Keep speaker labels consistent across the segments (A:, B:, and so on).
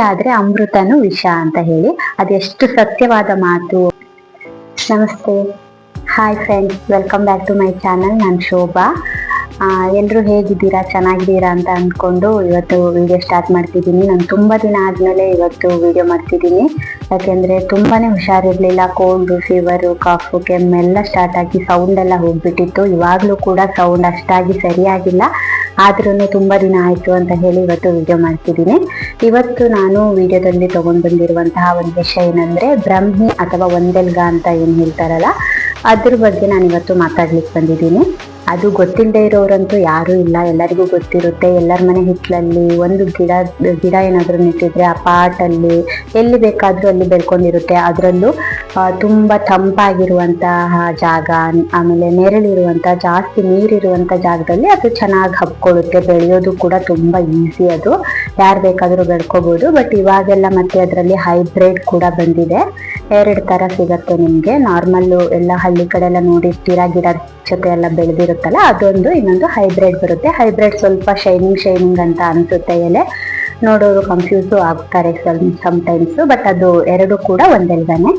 A: ಆದ್ರೆ ಅಮೃತನು ವಿಷ ಅಂತ ಹೇಳಿ. ಅದೆಷ್ಟು ಸತ್ಯವಾದ ಮಾತು. ನಮಸ್ತೆ. Hi friends welcome back to my channel ನಾನು ಶೋಭಾ. ಎಲ್ಲರೂ ಹೇಗಿದ್ದೀರಾ? ಚೆನ್ನಾಗಿದ್ದೀರಾ ಅಂತ ಅಂದ್ಕೊಂಡು ಇವತ್ತು ವಿಡಿಯೋ ಸ್ಟಾರ್ಟ್ ಮಾಡ್ತಿದ್ದೀನಿ. ನಾನು ತುಂಬ ದಿನ ಆದಮೇಲೆ ಇವತ್ತು ವಿಡಿಯೋ ಮಾಡ್ತಿದ್ದೀನಿ. ಯಾಕೆಂದರೆ ತುಂಬಾ ಹುಷಾರಿರಲಿಲ್ಲ. ಕೋಲ್ಡು ಫೀವರು ಕಾಫು ಕೆಮ್ಮೆಲ್ಲ ಸ್ಟಾರ್ಟ್ ಆಗಿ ಸೌಂಡ್ ಎಲ್ಲ ಹೋಗ್ಬಿಟ್ಟಿತ್ತು. ಇವಾಗಲೂ ಕೂಡ ಸೌಂಡ್ ಅಷ್ಟಾಗಿ ಸರಿಯಾಗಿಲ್ಲ. ಆದ್ರೂ ತುಂಬ ದಿನ ಆಯಿತು ಅಂತ ಹೇಳಿ ಇವತ್ತು ವಿಡಿಯೋ ಮಾಡ್ತಿದ್ದೀನಿ. ಇವತ್ತು ನಾನು ವಿಡಿಯೋದಲ್ಲಿ ತೊಗೊಂಡು ಬಂದಿರುವಂತಹ ಒಂದು ವಿಷಯ ಏನಂದರೆ ಬ್ರಹ್ಮಿ ಅಥವಾ ಒಂದೆಲ್ಗ ಅಂತ ಏನು ಹೇಳ್ತಾರಲ್ಲ, ಅದ್ರ ಬಗ್ಗೆ ನಾನು ಇವತ್ತು ಮಾತಾಡ್ಲಿಕ್ಕೆ ಬಂದಿದ್ದೀನಿ. ಅದು ಗೊತ್ತಿಲ್ಲದೆ ಇರೋರಂತೂ ಯಾರೂ ಇಲ್ಲ. ಎಲ್ಲರಿಗೂ ಗೊತ್ತಿರುತ್ತೆ. ಎಲ್ಲರ ಮನೆ ಹಿತ್ತಲಲ್ಲಿ ಒಂದು ಗಿಡ ಗಿಡ ಏನಾದರೂ ನೆಟ್ಟಿದ್ರೆ ಆ ಪಾಟಲ್ಲಿ ಎಲ್ಲಿ ಬೇಕಾದರೂ ಅಲ್ಲಿ ಬೆಳ್ಕೊಂಡಿರುತ್ತೆ. ಅದರಲ್ಲೂ ತುಂಬ ತಂಪಾಗಿರುವಂತಹ ಜಾಗ, ಆಮೇಲೆ ನೆರಳಿರುವಂಥ ಜಾಸ್ತಿ ನೀರಿರುವಂಥ ಜಾಗದಲ್ಲಿ ಅದು ಚೆನ್ನಾಗಿ ಹಬ್ಕೊಳ್ಳುತ್ತೆ. ಬೆಳೆಯೋದು ಕೂಡ ತುಂಬ ಈಸಿ ಅದು. ಯಾರು ಬೇಕಾದರೂ ಬೆಳ್ಕೋಬೋದು. ಬಟ್ ಇವಾಗೆಲ್ಲ ಮತ್ತೆ ಅದರಲ್ಲಿ ಹೈಬ್ರಿಡ್ ಕೂಡ ಬಂದಿದೆ. ಎರಡು ಥರ ಸಿಗುತ್ತೆ ನಿಮಗೆ. ನಾರ್ಮಲ್ಲು ಎಲ್ಲ ಹಳ್ಳಿ ಕಡೆ ಎಲ್ಲ ನೋಡಿರ್ತೀರ? ಗಿಡ ಜೊತೆ ಎಲ್ಲ ಬೆಳೆದಿರುತ್ತಲ್ಲ ಅದೊಂದು ಇನ್ನೊಂದು ಹೈಬ್ರಿಡ್ ಬರುತ್ತೆ. ಹೈಬ್ರಿಡ್ ಸ್ವಲ್ಪ ಶೈನಿಂಗ್ ಶೈನಿಂಗ್ ಅಂತ ಅನಿಸುತ್ತೆ ಎಲೆ. ನೋಡೋರು ಕನ್ಫ್ಯೂಸು ಆಗ್ತಾರೆ ಸಮ್ ಸಮ್ಟೈಮ್ಸು ಬಟ್ ಅದು ಎರಡು ಕೂಡ ಒಂದೆಲ್ಗನೆ.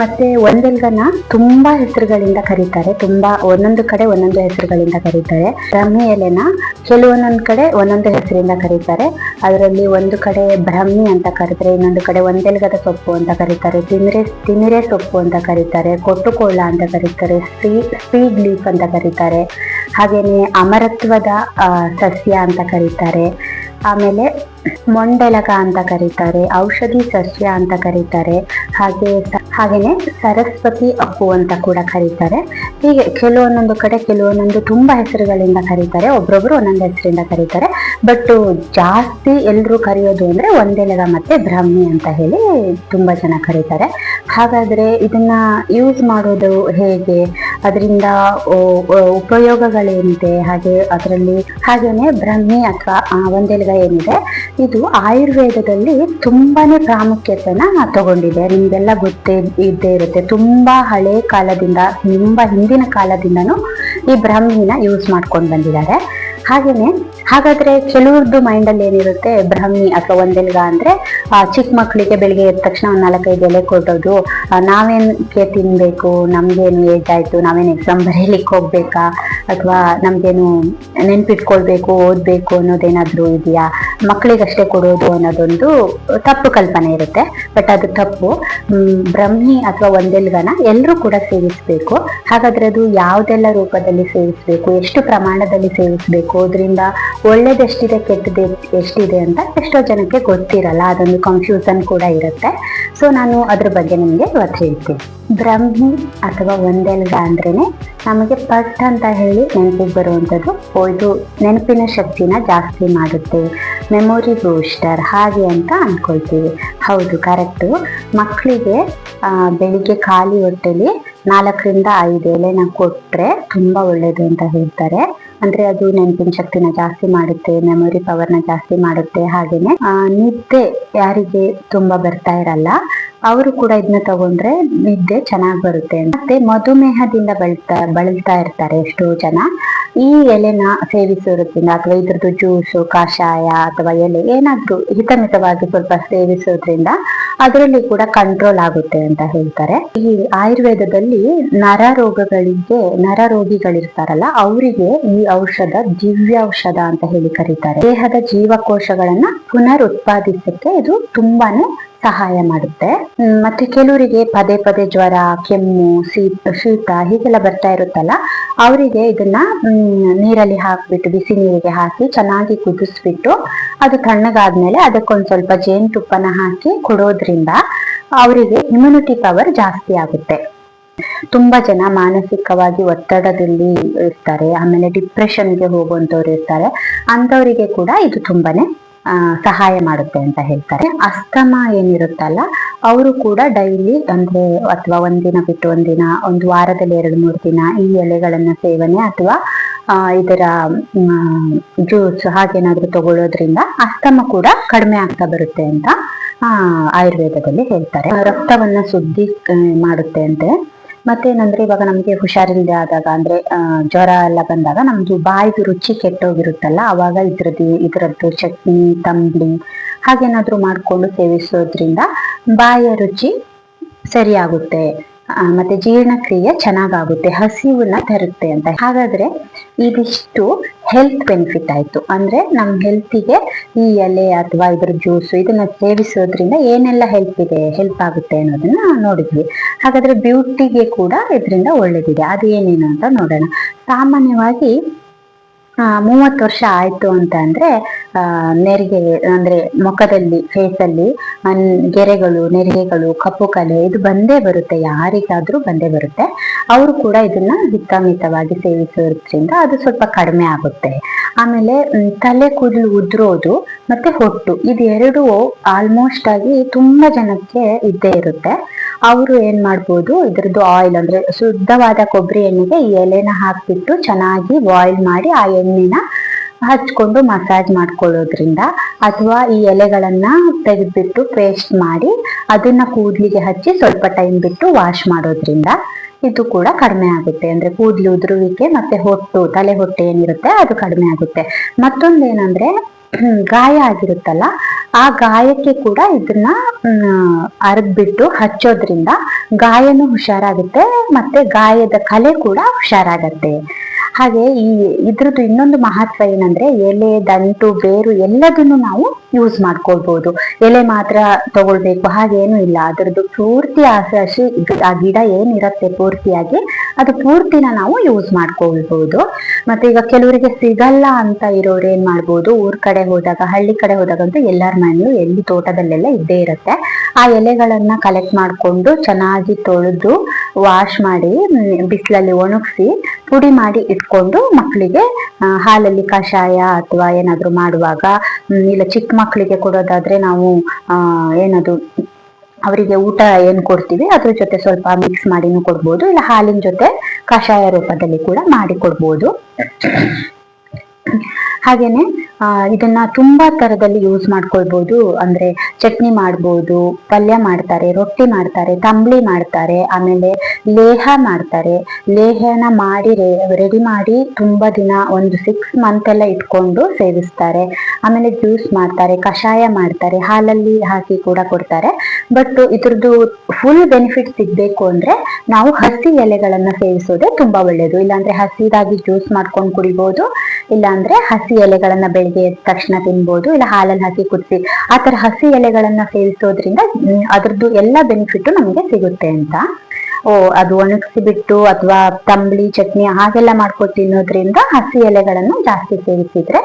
A: ಮತ್ತು ಒಂದೆಲ್ಗನ ತುಂಬ ಹೆಸರುಗಳಿಂದ ಕರೀತಾರೆ, ತುಂಬ ಒಂದೊಂದು ಕಡೆ ಒಂದೊಂದು ಹೆಸರುಗಳಿಂದ ಕರೀತಾರೆ. ಬ್ರಹ್ಮಿ ಎಲೆನ ಕೆಲವೊಂದೊಂದು ಕಡೆ ಒಂದೊಂದು ಹೆಸರಿಂದ ಕರೀತಾರೆ. ಅದರಲ್ಲಿ ಒಂದು ಕಡೆ ಬ್ರಹ್ಮಿ ಅಂತ ಕರೀತಾರೆ, ಇನ್ನೊಂದು ಕಡೆ ಒಂದೆಲ್ಗದ ಸೊಪ್ಪು ಅಂತ ಕರೀತಾರೆ. ತಿಮಿರೆ ತಿಮಿರೆ ಸೊಪ್ಪು ಅಂತ ಕರೀತಾರೆ, ಕೊಟ್ಟುಕೋಳ ಅಂತ ಕರೀತಾರೆ ಸ್ಪೀಡ್ ಲೀಫ್ ಅಂತ ಕರೀತಾರೆ. ಹಾಗೆಯೇ ಅಮರತ್ವದ ಸಸ್ಯ ಅಂತ ಕರೀತಾರೆ. ಆಮೇಲೆ ಮೊಂಡೆಲಕ ಅಂತ ಕರೀತಾರೆ, ಔಷಧಿ ಸಸ್ಯ ಅಂತ ಕರೀತಾರೆ, ಹಾಗೆ ಹಾಗೇನೆ ಸರಸ್ವತಿ ಅಪ್ಪು ಅಂತ ಕೂಡ ಕರೀತಾರೆ. ಹೀಗೆ ಕೆಲವೊಂದೊಂದು ಕಡೆ ಕೆಲವೊಂದೊಂದು ತುಂಬಾ ಹೆಸರುಗಳಿಂದ ಕರೀತಾರೆ, ಒಬ್ರೊಬ್ರು ಒಂದೊಂದು ಹೆಸರಿಂದ ಕರೀತಾರೆ. ಬಟ್ ಜಾಸ್ತಿ ಎಲ್ಲರೂ ಕರೆಯೋದು ಅಂದ್ರೆ ಒಂದೆಲಗ ಮತ್ತೆ ಬ್ರಾಹ್ಮಿ ಅಂತ ಹೇಳಿ ತುಂಬಾ ಜನ ಕರೀತಾರೆ. ಹಾಗಾದ್ರೆ ಇದನ್ನ ಯೂಸ್ ಮಾಡೋದು ಹೇಗೆ? ಅದರಿಂದ ಉಪಯೋಗಗಳೇನಿದೆ? ಹಾಗೆ ಅದರಲ್ಲಿ ಹಾಗೇನೆ ಬ್ರಹ್ಮಿ ಅಥವಾ ಒಂದೆಲ್ಗ ಏನಿದೆ ಇದು ಆಯುರ್ವೇದದಲ್ಲಿ ತುಂಬಾನೇ ಪ್ರಾಮುಖ್ಯತೆನ ತಗೊಂಡಿದೆ. ನಿಮ್ಗೆಲ್ಲ ಗೊತ್ತೇ ಇದ್ದೇ ಇರುತ್ತೆ. ತುಂಬಾ ಹಳೆ ಕಾಲದಿಂದ ತುಂಬಾ ಹಿಂದಿನ ಕಾಲದಿಂದನೂ ಈ ಬ್ರಹ್ಮಿನ ಯೂಸ್ ಮಾಡ್ಕೊಂಡು ಬಂದಿದ್ದಾರೆ. ಹಾಗೇನೆ, ಹಾಗಾದ್ರೆ ಕೆಲವ್ರದ್ದು ಮೈಂಡಲ್ಲಿ ಏನಿರುತ್ತೆ, ಬ್ರಹ್ಮಿ ಅಥವಾ ಒಂದೆಲ್ಗ ಅಂದ್ರೆ ಚಿಕ್ಕ ಮಕ್ಕಳಿಗೆ ಬೆಳಿಗ್ಗೆ ಎದ್ದ ತಕ್ಷಣ ಒಂದ್ ನಾಲ್ಕೈದು ಎಲೆ ನಾವೇನ್ ನಾವೇನ್ಕೆ ತಿನ್ಬೇಕು, ನಮ್ಗೇನು ಏಜ್ ಆಯ್ತು, ನಾವೇನು ಎಕ್ಸಾಮ್ ಬರೀಲಿಕ್ಕೆ ಹೋಗ್ಬೇಕಾ, ಅಥವಾ ನಮ್ಗೇನು ನೆನ್ಪಿಟ್ಕೊಳ್ಬೇಕು, ಓದ್ಬೇಕು ಅನ್ನೋದೇನಾದ್ರೂ ಇದೆಯಾ? ಮಕ್ಕಳಿಗಷ್ಟೇ ಕೊಡೋದು ಅನ್ನೋದೊಂದು ತಪ್ಪು ಕಲ್ಪನೆ ಇರುತ್ತೆ, ಬಟ್ ಅದು ತಪ್ಪು. ಬ್ರಹ್ಮಿ ಅಥವಾ ಒಂದೆಲ್ಗನ ಎಲ್ಲರೂ ಕೂಡ ಸೇವಿಸ್ಬೇಕು. ಹಾಗಾದ್ರೆ ಅದು ಯಾವ್ದೆಲ್ಲ ರೂಪದಲ್ಲಿ ಸೇವಿಸ್ಬೇಕು, ಎಷ್ಟು ಪ್ರಮಾಣದಲ್ಲಿ ಸೇವಿಸ್ಬೇಕು ಅದರಿಂದ ಒಳ್ಳೇದೆಷ್ಟಿದೆ ಕೆಟ್ಟದ್ದು ಎಷ್ಟಿದೆ ಅಂತ ಎಷ್ಟೋ ಜನಕ್ಕೆ ಗೊತ್ತಿರಲ್ಲ. ಅದೊಂದು ಕನ್ಫ್ಯೂಸನ್ ಕೂಡ ಇರುತ್ತೆ. ಸೊ ನಾನು ಅದ್ರ ಬಗ್ಗೆ ನಿಮಗೆ ಇವತ್ತು ಹೇಳ್ತೀನಿ. ಬ್ರಹ್ಮಿ ಅಥವಾ ಒಂದೆಲ್ಗ ಅಂದ್ರೇ ನಮಗೆ ಪಟ್ ಅಂತ ಹೇಳಿ ನೆನಪಿಗೆ ಬರುವಂಥದ್ದು ಇದು ನೆನಪಿನ ಶಕ್ತಿನ ಜಾಸ್ತಿ ಮಾಡುತ್ತೆ. ಮೆಮೊರಿ ಬೂಸ್ಟರ್ ಹಾಗೆ ಅಂತ ಅಂದ್ಕೊಳ್ತೀವಿ ಹೌದು ಕರೆಕ್ಟು ಮಕ್ಕಳಿಗೆ ಬೆಳಿಗ್ಗೆ ಖಾಲಿ ಹೊಟ್ಟೆಲಿ ನಾಲ್ಕರಿಂದ ಐದು ಎಲೆನ ಕೊಟ್ಟರೆ ತುಂಬ ಒಳ್ಳೆಯದು ಅಂತ ಹೇಳ್ತಾರೆ. ಅಂದ್ರೆ ಅದು ನೆನಪಿನ ಶಕ್ತಿನ ಜಾಸ್ತಿ ಮಾಡುತ್ತೆ ಮೆಮೊರಿ ಪವರ್ನ ಜಾಸ್ತಿ ಮಾಡುತ್ತೆ ಹಾಗೇನೆ. ನಿದ್ದೆ ಯಾರಿಗೆ ತುಂಬಾ ಬರ್ತಾ ಇರಲ್ಲ, ಅವರು ಕೂಡ ಇದನ್ನ ತಗೊಂಡ್ರೆ ನಿದ್ದೆ ಚೆನ್ನಾಗಿ ಬರುತ್ತೆ ಮತ್ತೆ ಮಧುಮೇಹದಿಂದ ಬಳಲ್ತಾ ಬಳಲ್ತಾ ಇರ್ತಾರೆ ಎಷ್ಟೋ ಜನ. ಈ ಎಲೆನ ಸೇವಿಸೋದ್ರಿಂದ ಅಥವಾ ಇದ್ರದ್ದು ಜ್ಯೂಸು ಕಷಾಯ ಅಥವಾ ಎಲೆ ಏನಾದ್ರೂ ಹಿತಮಿತವಾಗಿ ಸ್ವಲ್ಪ ಸೇವಿಸೋದ್ರಿಂದ ಅದರಲ್ಲಿ ಕೂಡ ಕಂಟ್ರೋಲ್ ಆಗುತ್ತೆ ಅಂತ ಹೇಳ್ತಾರೆ. ಈ ಆಯುರ್ವೇದದಲ್ಲಿ ನರ ರೋಗಗಳಿಗೆ, ನರ ರೋಗಿಗಳಿರ್ತಾರಲ್ಲ, ಅವರಿಗೆ ಈ ಔಷಧ ದಿವ್ಯ ಔಷಧ ಅಂತ ಹೇಳಿ ಕರೀತಾರೆ. ದೇಹದ ಜೀವಕೋಶಗಳನ್ನ ಪುನರ್ ಉತ್ಪಾದಿಸಕ್ಕೆ ಇದು ತುಂಬಾನೇ ಸಹಾಯ ಮಾಡುತ್ತೆ. ಮತ್ತೆ ಕೆಲವರಿಗೆ ಪದೇ ಪದೇ ಜ್ವರ, ಕೆಮ್ಮು, ಶೀತ ಹೀಗೆಲ್ಲ ಬರ್ತಾ ಇರುತ್ತಲ್ಲ, ಅವರಿಗೆ ಇದನ್ನ ನೀರಲ್ಲಿ ಹಾಕ್ಬಿಟ್ಟು, ಬಿಸಿ ನೀರಿಗೆ ಹಾಕಿ ಚೆನ್ನಾಗಿ ಕುದಿಸ್ಬಿಟ್ಟು ಅದು ತಣ್ಣಗಾದ್ಮೇಲೆ ಅದಕ್ಕೊಂದ್ ಸ್ವಲ್ಪ ಜೇನುತುಪ್ಪನ ಹಾಕಿ ಕೊಡೋದ್ರಿಂದ ಅವರಿಗೆ ಇಮ್ಯುನಿಟಿ ಪವರ್ ಜಾಸ್ತಿ ಆಗುತ್ತೆ. ತುಂಬಾ ಜನ ಮಾನಸಿಕವಾಗಿ ಒತ್ತಡದಲ್ಲಿ ಇರ್ತಾರೆ, ಆಮೇಲೆ ಡಿಪ್ರೆಷನ್ಗೆ ಹೋಗುವಂತವ್ರು ಇರ್ತಾರೆ ಅಂತವರಿಗೆ ಕೂಡ ಇದು ತುಂಬಾನೇ ಸಹಾಯ ಮಾಡುತ್ತೆ ಅಂತ ಹೇಳ್ತಾರೆ. ಅಸ್ತಮ ಏನಿರುತ್ತಲ್ಲ, ಅವರು ಕೂಡ ಡೈಲಿ ಅಂದ್ರೆ ಅಥವಾ ಒಂದಿನ ಬಿಟ್ಟು ಒಂದಿನ ಒಂದು ವಾರದಲ್ಲಿ ಎರಡು ಮೂರು ದಿನ ಈ ಎಲೆಗಳನ್ನ ಸೇವನೆ ಅಥವಾ ಇದರ ಜ್ಯೂಸ್ ಹಾಗೇನಾದ್ರೂ ತಗೊಳ್ಳೋದ್ರಿಂದ ಅಸ್ತಮ ಕೂಡ ಕಡಿಮೆ ಆಗ್ತಾ ಬರುತ್ತೆ ಅಂತ ಆಯುರ್ವೇದದಲ್ಲಿ ಹೇಳ್ತಾರೆ. ರಕ್ತವನ್ನ ಶುದ್ಧಿ ಮಾಡುತ್ತೆ ಅಂತೆ. ಮತ್ತೇನಂದ್ರೆ ಇವಾಗ ನಮ್ಗೆ ಹುಷಾರಿಲ್ಲದೆ ಆದಾಗ ಅಂದ್ರೆ ಜ್ವರ ಎಲ್ಲ ಬಂದಾಗ ನಮ್ದು ಬಾಯಿದು ರುಚಿ ಕೆಟ್ಟೋಗಿರುತ್ತಲ್ಲ, ಅವಾಗ ಇದ್ರದ್ದು ಇದ್ರದ್ದು ಚಟ್ನಿ, ತಂಬ್ಳಿ ಹಾಗೇನಾದ್ರೂ ಮಾಡ್ಕೊಂಡು ಸೇವಿಸೋದ್ರಿಂದ ಬಾಯಿಯ ರುಚಿ ಸರಿಯಾಗುತ್ತೆ. ಮತ್ತೆ ಜೀರ್ಣಕ್ರಿಯೆ ಚೆನ್ನಾಗಾಗುತ್ತೆ, ಹಸಿವನ್ನ ತರುತ್ತೆ ಅಂತ. ಹಾಗಾದ್ರೆ ಇದಿಷ್ಟು ಹೆಲ್ತ್ ಬೆನಿಫಿಟ್ ಆಯ್ತು. ಅಂದ್ರೆ ನಮ್ ಹೆಲ್ತಿಗೆ ಈ ಎಲೆ ಅಥವಾ ಇದ್ರ ಜ್ಯೂಸ್ ಇದನ್ನ ಸೇವಿಸೋದ್ರಿಂದ ಏನೆಲ್ಲ ಹೆಲ್ಪ್ ಇದೆ ಹೆಲ್ಪ್ ಆಗುತ್ತೆ ಅನ್ನೋದನ್ನ ನೋಡಿದ್ವಿ. ಹಾಗಾದ್ರೆ ಬ್ಯೂಟಿಗೆ ಕೂಡ ಇದರಿಂದ ಒಳ್ಳೇದಿದೆ. ಅದು ಏನೇನು ಅಂತ ನೋಡೋಣ. ಸಾಮಾನ್ಯವಾಗಿ ಮೂವತ್ತು ವರ್ಷ ಆಯ್ತು ಅಂತ ಅಂದ್ರೆ ನೆರಿಗೆ, ಅಂದ್ರೆ ಮುಖದಲ್ಲಿ ಫೇಸ್ ಅಲ್ಲಿ ಗೆರೆಗಳು, ನೆರಿಗೆಗಳು, ಕಪ್ಪು ಕಲೆ, ಇದು ಬಂದೇ ಬರುತ್ತೆ, ಯಾರಿಗಾದ್ರೂ ಬಂದೇ ಬರುತ್ತೆ. ಅವರು ಕೂಡ ಇದನ್ನ ಹಿತಮಿತವಾಗಿ ಸೇವಿಸೋದ್ರಿಂದ ಅದು ಸ್ವಲ್ಪ ಕಡಿಮೆ ಆಗುತ್ತೆ. ಆಮೇಲೆ ತಲೆ ಕೂದಲು ಉದುರೋದು ಮತ್ತೆ ಹೊಟ್ಟು ಇದೆರಡು ಆಲ್ಮೋಸ್ಟ್ ಆಗಿ ತುಂಬಾ ಜನಕ್ಕೆ ಇದ್ದೇ ಇರುತ್ತೆ. ಅವರು ಏನ್ ಮಾಡ್ಬೋದು, ಇದ್ರದ್ದು ಆಯಿಲ್ ಅಂದ್ರೆ ಶುದ್ಧವಾದ ಕೊಬ್ಬರಿ ಎಣ್ಣೆಗೆ ಎಲೆನ ಹಾಕ್ಬಿಟ್ಟು ಚೆನ್ನಾಗಿ ಬಾಯ್ಲ್ ಮಾಡಿ, ಆ ಎಣ್ಣೆನ ಹಚ್ಕೊಂಡು ಮಸಾಜ್ ಮಾಡ್ಕೊಳ್ಳೋದ್ರಿಂದ ಅಥವಾ ಈ ಎಲೆಗಳನ್ನ ತೆಗೆದ್ಬಿಟ್ಟು ಪೇಸ್ಟ್ ಮಾಡಿ ಅದನ್ನ ಕೂದಲಿಗೆ ಹಚ್ಚಿ ಸ್ವಲ್ಪ ಟೈಮ್ ಬಿಟ್ಟು ವಾಶ್ ಮಾಡೋದ್ರಿಂದ ಇದು ಕೂಡ ಕಡಿಮೆ ಆಗುತ್ತೆ. ಅಂದ್ರೆ ಕೂದಲು ಉದುರುವಿಕೆ ಮತ್ತೆ ಹೊಟ್ಟು, ತಲೆ ಹೊಟ್ಟೆ ಏನಿರುತ್ತೆ ಅದು ಕಡಿಮೆ ಆಗುತ್ತೆ. ಮತ್ತೊಂದೇನಂದ್ರೆ ಗಾಯ ಆಗಿರುತ್ತಲ್ಲ, ಆ ಗಾಯಕ್ಕೆ ಕೂಡ ಇದನ್ನ ಅರ್ದ್ಬಿಟ್ಟು ಹಚ್ಚೋದ್ರಿಂದ ಗಾಯನೂ ಹುಷಾರಾಗುತ್ತೆ ಮತ್ತೆ ಗಾಯದ ಕಲೆ ಕೂಡ ಹುಷಾರಾಗತ್ತೆ. ಹಾಗೆ ಈ ಇದ್ರದ್ದು ಇನ್ನೊಂದು ಮಹತ್ವ ಏನಂದ್ರೆ ಎಲೆ, ದಂಟು, ಬೇರು ಎಲ್ಲದನ್ನು ನಾವು ಯೂಸ್ ಮಾಡ್ಕೊಳ್ಬಹುದು ಎಲೆ ಮಾತ್ರ ತಗೊಳ್ಬೇಕು ಹಾಗೇನು ಇಲ್ಲ. ಅದರದ್ದು ಪೂರ್ತಿ ಆಸೆ ಹಸಿ ಆ ಗಿಡ ಏನಿರತ್ತೆ ಪೂರ್ತಿಯಾಗಿ, ಅದು ಪೂರ್ತಿನ ನಾವು ಯೂಸ್ ಮಾಡ್ಕೊಳ್ಬಹುದು ಮತ್ತೆ ಈಗ ಕೆಲವರಿಗೆ ಸಿಗಲ್ಲ ಅಂತ ಇರೋರು ಏನ್ ಮಾಡ್ಬೋದು, ಊರ್ ಕಡೆ ಹೋದಾಗ, ಹಳ್ಳಿ ಕಡೆ ಹೋದಾಗ ಅಂತ ಎಲ್ಲರ ಮನೆಯಲ್ಲಿ ಎಲ್ಲಿ ತೋಟದಲ್ಲೆಲ್ಲ ಇದ್ದೇ ಇರುತ್ತೆ. ಆ ಎಲೆಗಳನ್ನ ಕಲೆಕ್ಟ್ ಮಾಡ್ಕೊಂಡು ಚೆನ್ನಾಗಿ ತೊಳೆದು ವಾಶ್ ಮಾಡಿ ಬಿಸಿಲಲ್ಲಿ ಒಣಗಿಸಿ, ಪುಡಿ ಮಾಡಿ ಇಟ್ಕೊಂಡು ಮಕ್ಕಳಿಗೆ ಹಾಲಲ್ಲಿ ಕಷಾಯ ಅಥವಾ ಏನಾದರೂ ಮಾಡುವಾಗ ಇಲ್ಲ ಚಿಕ್ಕ ಮಕ್ಕಳಿಗೆ ಕೊಡೋದಾದ್ರೆ ನಾವು ಏನದು, ಅವರಿಗೆ ಊಟ ಏನು ಕೊಡ್ತೀವಿ, ಅದ್ರ ಜೊತೆ ಸ್ವಲ್ಪ ಮಿಕ್ಸ್ ಮಾಡಿನೂ ಕೊಡ್ಬೋದು, ಇಲ್ಲ ಹಾಲಿನ ಜೊತೆ ಕಷಾಯ ರೂಪದಲ್ಲಿ ಕೂಡ ಮಾಡಿ ಕೊಡ್ಬೋದು. ಹಾಗೇನೆ ಇದನ್ನ ತುಂಬಾ ತರದಲ್ಲಿ ಯೂಸ್ ಮಾಡ್ಕೊಳ್ಬಹುದು ಅಂದ್ರೆ ಚಟ್ನಿ ಮಾಡ್ಬೋದು, ಪಲ್ಯ ಮಾಡ್ತಾರೆ, ರೊಟ್ಟಿ ಮಾಡ್ತಾರೆ, ತಂಬ್ಳಿ ಮಾಡ್ತಾರೆ, ಆಮೇಲೆ ಲೇಹ ಮಾಡ್ತಾರೆ. ಲೇಹನ ಮಾಡಿ ರೆಡಿ ಮಾಡಿ ತುಂಬಾ ದಿನ ಒಂದು ಸಿಕ್ಸ್ ಮಂತ್ ಎಲ್ಲ ಇಟ್ಕೊಂಡು ಸೇವಿಸ್ತಾರೆ. ಆಮೇಲೆ ಜ್ಯೂಸ್ ಮಾಡ್ತಾರೆ, ಕಷಾಯ ಮಾಡ್ತಾರೆ, ಹಾಲಲ್ಲಿ ಹಾಕಿ ಕೂಡ ಕೊಡ್ತಾರೆ. ಬಟ್ ಇದ್ರದ್ದು ಫುಲ್ ಬೆನಿಫಿಟ್ ಸಿಗ್ಬೇಕು ಅಂದ್ರೆ ನಾವು ಹಸಿ ಎಲೆಗಳನ್ನ ಸೇವಿಸೋದೇ ತುಂಬಾ ಒಳ್ಳೇದು. ಇಲ್ಲಾಂದ್ರೆ ಹಸಿದಾಗಿ ಜ್ಯೂಸ್ ಮಾಡ್ಕೊಂಡು ಕುಡಿಬಹುದು ಇಲ್ಲಾಂದ್ರೆ ಹಸಿ ಎಲೆಗಳನ್ನ ಬೆಳಿಗ್ಗೆ ತಕ್ಷಣ ತಿನ್ಬಹುದು ಇಲ್ಲ ಹಾಲಲ್ಲಿ ಹಾಕಿ ಕುದಿಸಿ ಆ ತರ ಹಸಿ ಎಲೆಗಳನ್ನ ಸೇವಿಸೋದ್ರಿಂದ ಅದ್ರದ್ದು ಎಲ್ಲ ಬೆನಿಫಿಟ್ ನಮಗೆ ಸಿಗುತ್ತೆ ಅಂತ. ಓ, ಅದು ಒಣಗಿಸಿ ಬಿಟ್ಟು ಅಥವಾ ತಂಬ್ಳಿ, ಚಟ್ನಿ ಹಾಗೆಲ್ಲ ಮಾಡ್ಕೊಂಡು ತಿನ್ನೋದ್ರಿಂದ ಹಸಿ ಎಲೆಗಳನ್ನು ಜಾಸ್ತಿ ಸೇವಿಸಿದ್ರೆ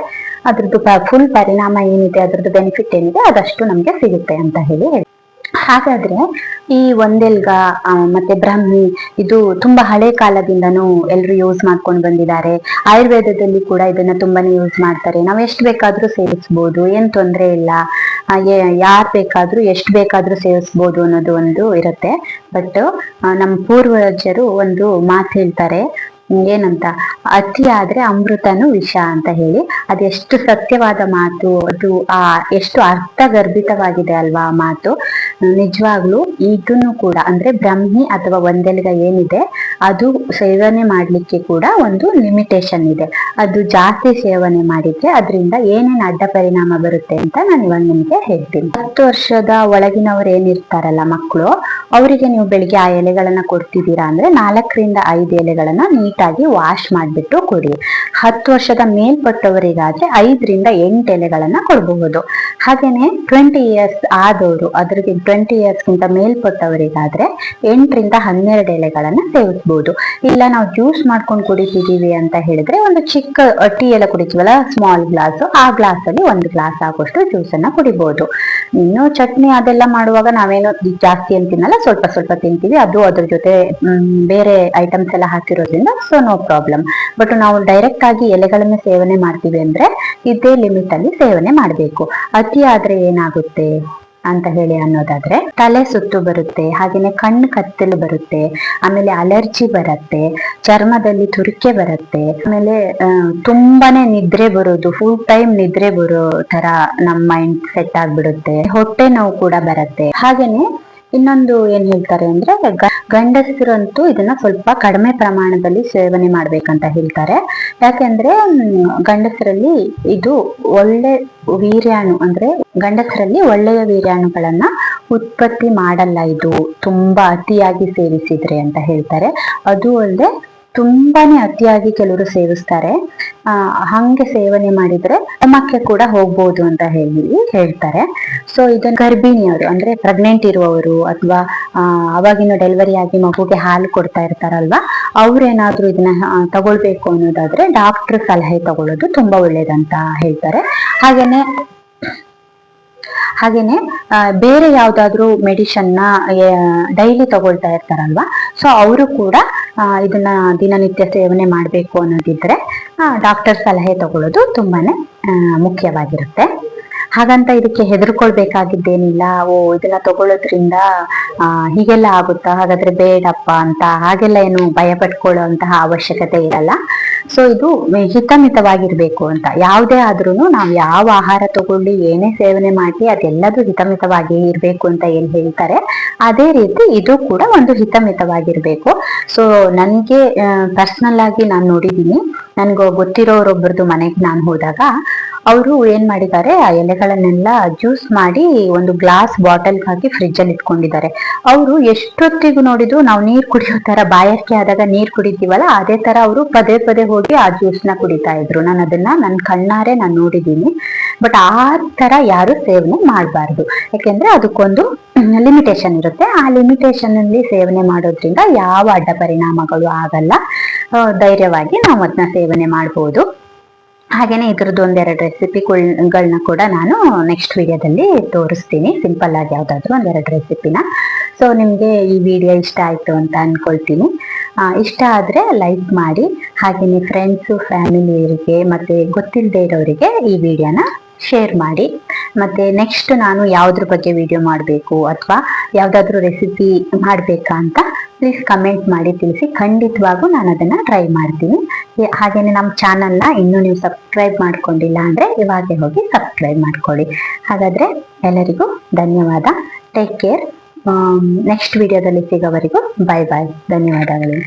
A: ಅದ್ರದ್ದು ಫುಲ್ ಪರಿಣಾಮ ಏನಿದೆ, ಅದ್ರದ್ದು ಬೆನಿಫಿಟ್ ಏನಿದೆ, ಅದಷ್ಟು ನಮ್ಗೆ ಸಿಗುತ್ತೆ ಅಂತ ಹೇಳಿ. ಹಾಗಾದ್ರೆ ಈ ಒಂದೆಲ್ಗ ಮತ್ತೆ ಬ್ರಾಹ್ಮಿ, ಇದು ತುಂಬಾ ಹಳೆ ಕಾಲದಿಂದನೂ ಎಲ್ರು ಯೂಸ್ ಮಾಡ್ಕೊಂಡು ಬಂದಿದ್ದಾರೆ. ಆಯುರ್ವೇದದಲ್ಲಿ ಕೂಡ ಇದನ್ನ ತುಂಬಾನೇ ಯೂಸ್ ಮಾಡ್ತಾರೆ. ನಾವು ಎಷ್ಟು ಬೇಕಾದ್ರೂ ಸೇವಿಸ್ಬೋದು, ಏನ್ ತೊಂದ್ರೆ ಇಲ್ಲ. ಯಾರ್ ಬೇಕಾದ್ರೂ ಎಷ್ಟು ಬೇಕಾದ್ರೂ ಸೇವಿಸ್ಬೋದು ಅನ್ನೋದು ಒಂದು ಇರುತ್ತೆ. ಬಟ್ ನಮ್ಮ ಪೂರ್ವಜರು ಒಂದು ಮಾತು ಹೇಳ್ತಾರೆ. ಏನಂತ ಅತಿ ಆದ್ರೆ ಅಮೃತನು ವಿಷ ಅಂತ ಹೇಳಿ. ಅದೆಷ್ಟು ಸತ್ಯವಾದ ಮಾತು, ಅದು ಆ, ಎಷ್ಟು ಅರ್ಥಗರ್ಭಿತವಾಗಿದೆ ಅಲ್ವಾ ಆ ಮಾತು. ನಿಜವಾಗ್ಲೂ ಇದನ್ನು ಕೂಡ, ಅಂದ್ರೆ ಬ್ರಹ್ಮಿ ಅಥವಾ ಒಂದೆಲ್ಗ ಏನಿದೆ, ಅದು ಸೇವನೆ ಮಾಡ್ಲಿಕ್ಕೆ ಕೂಡ ಒಂದು ಲಿಮಿಟೇಷನ್ ಇದೆ. ಅದು ಜಾಸ್ತಿ ಸೇವನೆ ಮಾಡಿದ್ರೆ ಅದರಿಂದ ಏನೇನು ಅಡ್ಡ ಪರಿಣಾಮ ಬರುತ್ತೆ ಅಂತ ನಾನು ಇವಾಗ ನಿಮಗೆ ಹೇಳ್ತೀನಿ. ಹತ್ತು ವರ್ಷದ ಒಳಗಿನವ್ರು ಏನಿರ್ತಾರಲ್ಲ ಮಕ್ಕಳು ಅವರಿಗೆ ನೀವು ಬೆಳಿಗ್ಗೆ ಆ ಎಲೆಗಳನ್ನ ಕೊಡ್ತಿದ್ದೀರಾ ಅಂದ್ರೆ ನಾಲ್ಕರಿಂದ ಐದು ಎಲೆಗಳನ್ನ ನೀಟಾಗಿ ವಾಶ್ ಮಾಡಿಬಿಟ್ಟು ಕೊಡಿ. ಹತ್ತು ವರ್ಷದ ಮೇಲ್ಪಟ್ಟವರಿಗಾದ್ರೆ ಐದರಿಂದ ಎಂಟು ಎಲೆಗಳನ್ನ ಕೊಡಬಹುದು. ಹಾಗೇನೆ ಟ್ವೆಂಟಿ ಇಯರ್ಸ್ ಆದವರು, ಅದ್ರಿಗೆ ಟ್ವೆಂಟಿ ಇಯರ್ಸ್ಗಿಂತ ಮೇಲ್ಪಟ್ಟವರಿಗಾದ್ರೆ ಎಂಟರಿಂದ ಹನ್ನೆರಡು ಎಲೆಗಳನ್ನ ಸೇವಿಸ್ಬೋದು. ಇಲ್ಲ ನಾವು ಜ್ಯೂಸ್ ಮಾಡ್ಕೊಂಡು ಕುಡಿತಿದ್ದೀವಿ ಅಂತ ಹೇಳಿದ್ರೆ ಒಂದು ಚಿಕ್ಕ ಟೀ ಎಲ್ಲ ಕುಡಿತೀವಲ್ಲ? ಸ್ಮಾಲ್ ಗ್ಲಾಸ್ ಆ ಗ್ಲಾಸ್ ಅಲ್ಲಿ ಒಂದು ಗ್ಲಾಸ್ ಆಗುವಷ್ಟು ಜ್ಯೂಸ್ ಅನ್ನ ಕುಡಿಬಹುದು ಇನ್ನು ಚಟ್ನಿ ಅದೆಲ್ಲ ಮಾಡುವಾಗ ನಾವೇನೋ ಜಾಸ್ತಿ ಏನ್ ತಿನ್ನಲ್ಲ, ಸ್ವಲ್ಪ ಸ್ವಲ್ಪ ತಿಂತೀವಿ. ಅದು ಅದ್ರ ಜೊತೆ ಬೇರೆ ಐಟಮ್ಸ್ ಎಲ್ಲ ಹಾಕಿರೋದ್ರಿಂದ ಸೊ ನೋ ಪ್ರಾಬ್ಲಮ್ ಬಟ್ ನಾವು ಡೈರೆಕ್ಟ್ ಆಗಿ ಎಲೆಗಳನ್ನು ಸೇವನೆ ಮಾಡ್ತೀವಿ ಅಂದ್ರೆ ಇದೇ ಲಿಮಿಟ್ ಅಲ್ಲಿ ಸೇವನೆ ಮಾಡಬೇಕು. ಅತಿ ಆದ್ರೆ ಏನಾಗುತ್ತೆ? ಅಂತ ಹೇಳಿ ಅನ್ನೋದಾದ್ರೆ, ತಲೆ ಸುತ್ತು ಬರುತ್ತೆ, ಹಾಗೇನೆ ಕಣ್ಣು ಕತ್ತಲು ಬರುತ್ತೆ, ಆಮೇಲೆ ಅಲರ್ಜಿ ಬರುತ್ತೆ, ಚರ್ಮದಲ್ಲಿ ತುರಿಕೆ ಬರುತ್ತೆ, ಆಮೇಲೆ ತುಂಬಾನೇ ನಿದ್ರೆ ಬರೋದು ಫುಲ್ ಟೈಮ್ ನಿದ್ರೆ ಬರೋ ತರ ನಮ್ಮ ಮೈಂಡ್ ಸೆಟ್ ಆಗ್ಬಿಡುತ್ತೆ, ಹೊಟ್ಟೆ ನೋವು ಕೂಡ ಬರುತ್ತೆ, ಹಾಗೇನೆ ಇನ್ನೊಂದು ಏನ್ ಹೇಳ್ತಾರೆ ಅಂದ್ರೆ ಗಂಡಸರಂತೂ ಇದನ್ನ ಸ್ವಲ್ಪ ಕಡಿಮೆ ಪ್ರಮಾಣದಲ್ಲಿ ಸೇವನೆ ಮಾಡ್ಬೇಕಂತ ಹೇಳ್ತಾರೆ. ಯಾಕೆಂದ್ರೆ ಗಂಡಸರಲ್ಲಿ ಇದು ಒಳ್ಳೆ ವೀರ್ಯಾಣು ಅಂದ್ರೆ, ಗಂಡಸರಲ್ಲಿ ಒಳ್ಳೆಯ ವೀರ್ಯಾಣುಗಳನ್ನ ಉತ್ಪತ್ತಿ ಮಾಡಲ್ಲ ಇದು. ತುಂಬಾ ಅತಿಯಾಗಿ ಸೇವಿಸಿದ್ರೆ ಅಂತ ಹೇಳ್ತಾರೆ. ಅದು ಅಲ್ಲದೆ ತುಂಬಾನೇ ಅತಿಯಾಗಿ ಕೆಲವರು ಸೇವಿಸ್ತಾರೆ. ಆ, ಹಂಗೆ ಸೇವನೆ ಮಾಡಿದ್ರೆ ಮಕ್ಕೆ ಕೂಡ ಹೋಗ್ಬೋದು ಅಂತ ಹೇಳಿ ಹೇಳ್ತಾರೆ. ಸೊ ಇದನ್ನ ಗರ್ಭಿಣಿಯವರು ಅಂದ್ರೆ ಪ್ರೆಗ್ನೆಂಟ್ ಇರುವವರು ಅಥವಾ ಅವಾಗಿನ ಡೆಲಿವರಿ ಆಗಿ ಮಗುಗೆ ಹಾಲು ಕೊಡ್ತಾ ಇರ್ತಾರಲ್ವಾ, ಅವ್ರೇನಾದ್ರೂ ಇದನ್ನ ತಗೊಳ್ಬೇಕು ಅನ್ನೋದಾದ್ರೆ ಡಾಕ್ಟರ್ ಸಲಹೆ ತಗೊಳ್ಳೋದು ತುಂಬಾ ಒಳ್ಳೇದಂತ ಹೇಳ್ತಾರೆ. ಹಾಗೇನೆ ಹಾಗೇನೆ ಬೇರೆ ಯಾವ್ದಾದ್ರು ಮೆಡಿಷನ್ನ ಡೈಲಿ ತಗೊಳ್ತಾ ಇರ್ತಾರಲ್ವಾ ಸೊ ಅವರು ಕೂಡ ಇದನ್ನ ದಿನನಿತ್ಯ ಸೇವನೆ ಮಾಡಬೇಕು ಅನ್ನೋದಿದ್ರೆ ಡಾಕ್ಟರ್ ಸಲಹೆ ತಗೊಳ್ಳೋದು ತುಂಬಾನೇ ಮುಖ್ಯವಾಗಿರುತ್ತೆ. ಹಾಗಂತ ಇದಕ್ಕೆ ಹೆದರ್ಕೊಳ್ಬೇಕಾಗಿದ್ದೇನಿಲ್ಲ. ಓ, ಇದನ್ನ ತಗೊಳ್ಳೋದ್ರಿಂದ ಹೀಗೆಲ್ಲ ಆಗುತ್ತಾ? ಹಾಗಾದ್ರೆ ಬೇಡಪ್ಪ ಅಂತ, ಹಾಗೆಲ್ಲ ಏನು ಭಯ ಪಟ್ಕೊಳ್ಳುವಂತಹ ಅವಶ್ಯಕತೆ ಇರಲ್ಲ. ಸೊ ಇದು ಹಿತಮಿತವಾಗಿರ್ಬೇಕು ಅಂತ. ಯಾವುದೇ ಆದ್ರೂ ನಾವು ಯಾವ ಆಹಾರ ತಗೊಳ್ಳಿ, ಏನೇ ಸೇವನೆ ಮಾಡಿ ಅದೆಲ್ಲದೂ ಹಿತಮಿತವಾಗಿ ಇರಬೇಕು ಅಂತ ಏನ್ ಹೇಳ್ತಾರೆ. ಅದೇ ರೀತಿ ಇದು ಕೂಡ ಒಂದು ಹಿತಮಿತವಾಗಿರ್ಬೇಕು. ಸೊ ನನಗೆ ಪರ್ಸನಲ್ ಆಗಿ ನಾನು ನೋಡಿದೀನಿ ನನ್ಗೆ ಗೊತ್ತಿರೋರೊಬ್ಬರದು ಮನೆಗೆ ನಾನು ಹೋದಾಗ, ಅವರು ಏನ್ ಮಾಡಿದ್ದಾರೆ, ಆ ಎಲೆಗಳನ್ನೆಲ್ಲ ಜ್ಯೂಸ್ ಮಾಡಿ ಒಂದು ಗ್ಲಾಸ್ ಬಾಟಲ್ ಹಾಕಿ ಫ್ರಿಜ್ ಅಲ್ಲಿ ಇಟ್ಕೊಂಡಿದ್ದಾರೆ. ಅವರು ಎಷ್ಟೊತ್ತಿಗೂ ನೋಡಿದ್ರು ನಾವು ನೀರ್ ಕುಡಿಯೋ ತರ ಬಾಯಕ್ಕೆ ಆದಾಗ ನೀರ್ ಕುಡಿತೀವಲ್ಲ, ಅದೇ ತರ ಅವರು ಪದೇ ಪದೇ ಹೋಗಿ ಆ ಜ್ಯೂಸ್ನ ಕುಡಿತಾ ಇದ್ರು. ನಾನು ಅದನ್ನ ನನ್ನ ಕಣ್ಣಾರೆ ನಾನು ನೋಡಿದ್ದೀನಿ. ಬಟ್ ಆ ತರ ಯಾರು ಸೇವನೆ ಮಾಡಬಾರ್ದು. ಯಾಕೆಂದ್ರೆ ಅದಕ್ಕೊಂದು ಲಿಮಿಟೇಷನ್ ಇರುತ್ತೆ. ಆ ಲಿಮಿಟೇಷನ್ ಅಲ್ಲಿ ಸೇವನೆ ಮಾಡೋದ್ರಿಂದ ಯಾವ ಅಡ್ಡ ಪರಿಣಾಮಗಳು ಆಗಲ್ಲ ಧೈರ್ಯವಾಗಿ ನಾವು ಅದನ್ನ ಸೇವನೆ ಮಾಡಬಹುದು ಹಾಗೇನೆ ಇದ್ರದ್ದು ಒಂದೆರಡು ರೆಸಿಪಿಗಳನ್ನ ಕೂಡ ನಾನು ನೆಕ್ಸ್ಟ್ ವಿಡಿಯೋದಲ್ಲಿ ತೋರಿಸ್ತೀನಿ. ಸಿಂಪಲ್ ಆಗಿ ಯಾವ್ದಾದ್ರು ಒಂದೆರಡು ರೆಸಿಪಿನ ಸೊ ನಿಮಗೆ ಈ ವಿಡಿಯೋ ಇಷ್ಟ ಆಯ್ತು ಅಂತ ಅಂದ್ಕೊಳ್ತೀನಿ ಇಷ್ಟ ಆದ್ರೆ ಲೈಕ್ ಮಾಡಿ. ಹಾಗೇನೆ ಫ್ರೆಂಡ್ಸು ಫ್ಯಾಮಿಲಿಯವರಿಗೆ ಮತ್ತೆ ಗೊತ್ತಿಲ್ಲದೆ ಇರೋರಿಗೆ ಈ ವಿಡಿಯೋನ ಶೇರ್ ಮಾಡಿ. ಮತ್ತೆ ನೆಕ್ಸ್ಟ್ ನಾನು ಯಾವುದ್ರ ಬಗ್ಗೆ ವಿಡಿಯೋ ಮಾಡಬೇಕು ಅಥವಾ ಯಾವುದಾದ್ರೂ ರೆಸಿಪಿ ಮಾಡಬೇಕಾ ಅಂತ ಪ್ಲೀಸ್ ಕಮೆಂಟ್ ಮಾಡಿ ತಿಳಿಸಿ. ಖಂಡಿತವಾಗೂ ನಾನು ಅದನ್ನ ಟ್ರೈ ಮಾಡ್ತೀನಿ. ಹಾಗೇನೆ ನಮ್ಮ ಚಾನಲ್ನ ಇನ್ನೂ ನೀವು ಸಬ್ಸ್ಕ್ರೈಬ್ ಮಾಡ್ಕೊಂಡಿಲ್ಲ ಅಂದ್ರೆ ಇವಾಗೆ ಹೋಗಿ ಸಬ್ಸ್ಕ್ರೈಬ್ ಮಾಡ್ಕೊಳ್ಳಿ. ಹಾಗಾದ್ರೆ ಎಲ್ಲರಿಗೂ ಧನ್ಯವಾದ. ಟೇಕ್ ಕೇರ್ ನೆಕ್ಸ್ಟ್ ವಿಡಿಯೋದಲ್ಲಿ ಸಿಗೋವರೆಗೂ ಬಾಯ್ ಬಾಯ್ ಧನ್ಯವಾದಗಳು.